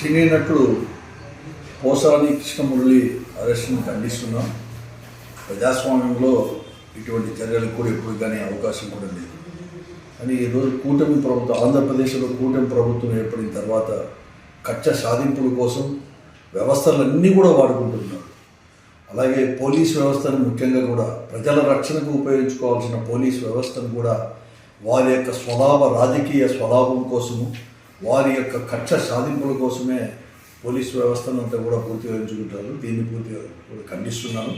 సినీ నటుడు పోసాని కృష్ణమురళి అరెస్టును ఖండిస్తున్నాం. ప్రజాస్వామ్యంలో ఇటువంటి చర్యలకు కూడా ఎప్పుడు కానీ అవకాశం కూడా లేదు. కానీ ఈరోజు కూటమి ప్రభుత్వం ఆంధ్రప్రదేశ్లో కూటమి ప్రభుత్వం ఏర్పడిన తర్వాత కక్ష సాధింపుల కోసం వ్యవస్థలన్నీ కూడా వాడుకుంటున్నారు. అలాగే పోలీస్ వ్యవస్థను ముఖ్యంగా కూడా ప్రజల రక్షణకు ఉపయోగించుకోవాల్సిన పోలీస్ వ్యవస్థను కూడా వారి యొక్క స్వలాభ రాజకీయ స్వలాభం కోసము వారి యొక్క కక్ష సాధింపుల కోసమే పోలీస్ వ్యవస్థను అంతా కూడా పూర్తిగా ఎంచుకుంటారు. దీన్ని పూర్తిగా కూడా ఖండిస్తున్నాను.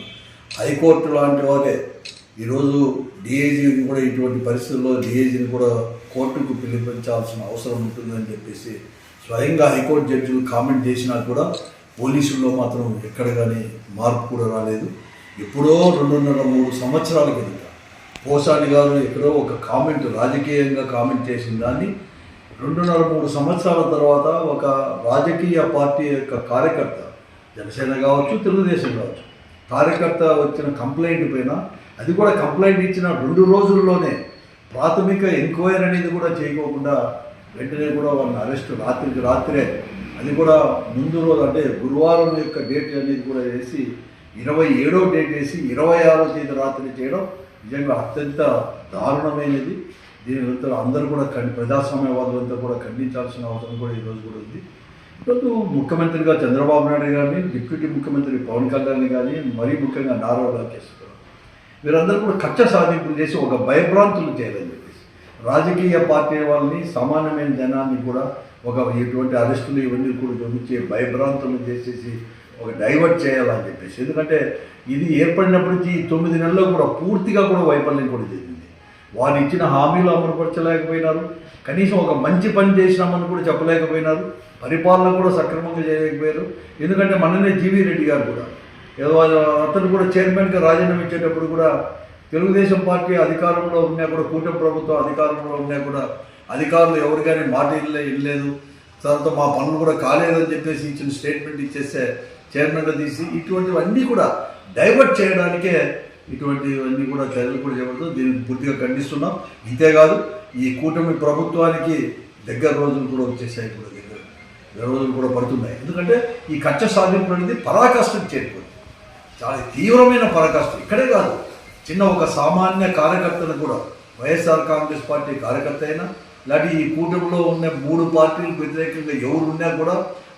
హైకోర్టు లాంటి వారే ఈరోజు డిఐజీని కూడా ఇటువంటి పరిస్థితుల్లో డిఐజీని కూడా కోర్టుకు పిలిపించాల్సిన అవసరం ఉంటుందని చెప్పేసి స్వయంగా హైకోర్టు జడ్జిలు కామెంట్ చేసినా కూడా పోలీసుల్లో మాత్రం ఎక్కడ కానీ మార్పు కూడా రాలేదు. ఎప్పుడో రెండున్నర మూడు సంవత్సరాల కింద పోసాని గారు ఎక్కడో ఒక కామెంట్ రాజకీయంగా కామెంట్ చేసిన దాన్ని రెండున్నర మూడు సంవత్సరాల తర్వాత ఒక రాజకీయ పార్టీ యొక్క కార్యకర్త జనసేన కావచ్చు తెలుగుదేశం కావచ్చు కార్యకర్త వచ్చిన కంప్లైంట్ పైన అది కూడా కంప్లైంట్ ఇచ్చిన రెండు రోజుల్లోనే ప్రాథమిక ఎంక్వైరీ అనేది కూడా చేయకోకుండా వెంటనే కూడా వాళ్ళని అరెస్ట్ రాత్రికి రాత్రే అది కూడా ముందు రోజు అంటే గురువారం యొక్క డేట్ అనేది కూడా వేసి ఇరవై ఏడో డేట్ వేసి ఇరవై ఆరో తేదీ రాత్రి చేయడం నిజంగా అత్యంత దారుణమైనది. దేవతలు అందరూ కూడా ఖండి ప్రజాస్వామ్యవాదులంతా కూడా ఖండించాల్సిన అవసరం కూడా ఈరోజు కూడా ఉంది. ఈరోజు ముఖ్యమంత్రిగా చంద్రబాబు నాయుడు గారిని డిప్యూటీ ముఖ్యమంత్రి పవన్ కళ్యాణ్ కానీ మరీ ముఖ్యంగా నారా లోకేష్ గారు. వీరందరూ కూడా కక్ష సాధింపులు చేసి ఒక భయభ్రాంతులు చేయాలని చెప్పేసి. రాజకీయ పార్టీ వాళ్ళని సామాన్యమైన జనాన్ని కూడా ఒక ఇటువంటి అరెస్టులు ఇవన్నీ కూడా చూపించి భయభ్రాంతులు చేసేసి ఒక డైవర్ట్ చేయాలని చెప్పేసి. ఎందుకంటే ఇది ఏర్పడినప్పటికీ తొమ్మిది నెలల్లో కూడా పూర్తిగా కూడా వైఫల్యం కూడా జరిగింది వారు ఇచ్చిన హామీలు అమలుపరచలేకపోయినారు. కనీసం ఒక మంచి పని చేసినామని కూడా చెప్పలేకపోయినారు. పరిపాలన కూడా సక్రమంగా చేయలేకపోయారు. ఎందుకంటే మననే జీవీ రెడ్డి గారు కూడా. ఏదో అతను కూడా చైర్మన్గా రాజీనామా ఇచ్చేటప్పుడు కూడా తెలుగుదేశం పార్టీ అధికారంలో ఉన్నా కూడా కూటమి ప్రభుత్వం అధికారంలో ఉన్నా కూడా అధికారులు ఎవరు కానీ మాట ఇల్లే ఇల్లేదు. తర్వాత మా పనులు కూడా కాలేదని చెప్పేసి ఇచ్చిన స్టేట్మెంట్ ఇచ్చేస్తే చైర్మన్గా తీసి ఇటువంటివన్నీ కూడా డైవర్ట్ చేయడానికే ఇటువంటివన్నీ కూడా చర్యలు కూడా చేపడుతూ దీన్ని పూర్తిగా ఖండిస్తున్నాం. ఇంతేకాదు ఈ కూటమి ప్రభుత్వానికి దగ్గర రోజులు కూడా వచ్చేసాయి కూడా దగ్గర. రోజులు కూడా పడుతున్నాయి. ఎందుకంటే ఈ కక్ష సాధింపు అనేది పరాకాష్ఠకు చేరిపోయింది చాలా తీవ్రమైన పరాకాష్ఠ. ఇక్కడే కాదు చిన్న ఒక సామాన్య కార్యకర్తను కూడా వైఎస్ఆర్ కాంగ్రెస్ పార్టీ కార్యకర్త అయినా ఇలాంటి ఈ కూటమిలో ఉన్న మూడు పార్టీలకు వ్యతిరేకంగా ఎవరు ఉన్నా కూడా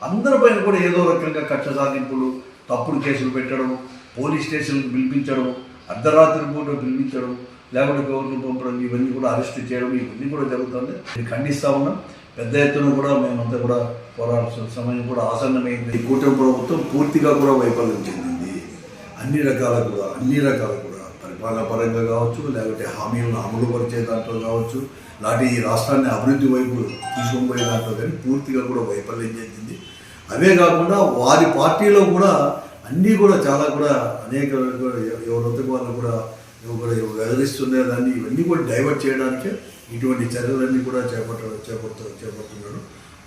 అందరిపైన కూడా ఏదో రకంగా కక్ష సాధింపులు తప్పుడు కేసులు పెట్టడం పోలీస్ స్టేషన్కి పిలిపించడం అర్ధరాత్రి పూట పిలిపించడం లేకపోతే గవర్నర్ పంపడం ఇవన్నీ కూడా అరెస్ట్ చేయడం ఇవన్నీ కూడా జరుగుతుంది. ఇది ఖండిస్తా ఉన్నాం. పెద్ద ఎత్తున కూడా మేమంతా కూడా పోరాడాల్సిన సమయం కూడా ఆసన్నమైంది. ఈ కూటమి ప్రభుత్వం పూర్తిగా కూడా వైఫల్యం చెందింది. అన్ని రకాల కూడా అన్ని రకాల కూడా. పరిపాలన పరంగా కావచ్చు లేకపోతే హామీలను అమలు పరిచే దాంట్లో కావచ్చు లాంటి ఈ రాష్ట్రాన్ని అభివృద్ధి వైపు తీసుకొని పోయే దాంట్లో కానీ పూర్తిగా కూడా వైఫల్యం చెందింది. అవే కాకుండా వారి పార్టీలో కూడా అన్నీ కూడా చాలా కూడా అనేక ఎవరొద్దకు వాళ్ళు కూడా కూడా వెదరిస్తుండే దాన్ని ఇవన్నీ కూడా డైవర్ట్ చేయడానికే ఇటువంటి చర్యలన్నీ కూడా చేపట్ట చేపడుతూ చేపడుతున్నాడు.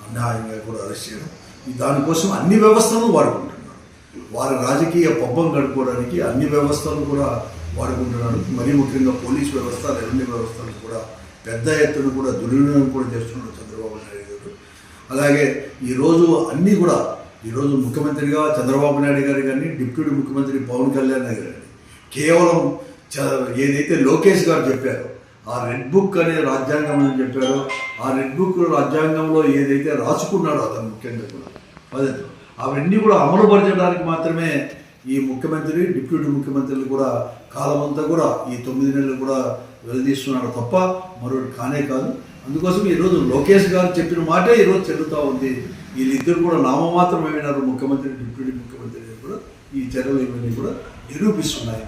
అన్యాయంగా కూడా అరెస్ట్ చేయడం. దానికోసం అన్ని వ్యవస్థలను వాడుకుంటున్నాడు. వారి రాజకీయ పబ్బం గడుపుకోవడానికి అన్ని వ్యవస్థలు కూడా వాడుకుంటున్నాడు. మరీ ముఖ్యంగా పోలీస్ వ్యవస్థ రెవెన్యూ వ్యవస్థలు కూడా పెద్ద ఎత్తున కూడా దుర్వినియోగం కూడా చేస్తున్నాడు చంద్రబాబు నాయుడు గారు. అలాగే ఈరోజు అన్నీ కూడా ఈరోజు ముఖ్యమంత్రిగా చంద్రబాబు నాయుడు గారు కానీ డిప్యూటీ ముఖ్యమంత్రి పవన్ కళ్యాణ్ గారు కానీ కేవలం చ- ఏదైతే లోకేష్ గారు చెప్పారో ఆ రెడ్ బుక్ అనే రాజ్యాంగం అని చెప్పారో ఆ రెడ్ బుక్ రాజ్యాంగంలో ఏదైతే రాసుకున్నాడో అతను ముఖ్యంగా కూడా అదే. అవన్నీ కూడా అమలుపరచడానికి మాత్రమే ఈ ముఖ్యమంత్రి డిప్యూటీ ముఖ్యమంత్రులు కూడా కాలమంతా కూడా ఈ తొమ్మిది నెలలు కూడా వెలదీస్తున్నాడు తప్ప మరొకటి కానే కాదు. అందుకోసం ఈరోజు లోకేష్ గారు చెప్పిన మాటే ఈరోజు చెల్లుతూ ఉంది. వీళ్ళిద్దరు కూడా నామమాత్రమైన ముఖ్యమంత్రి డిప్యూటీ ముఖ్యమంత్రి కూడా ఈ చర్యలు ఇవన్నీ కూడా నిరూపిస్తున్నాయి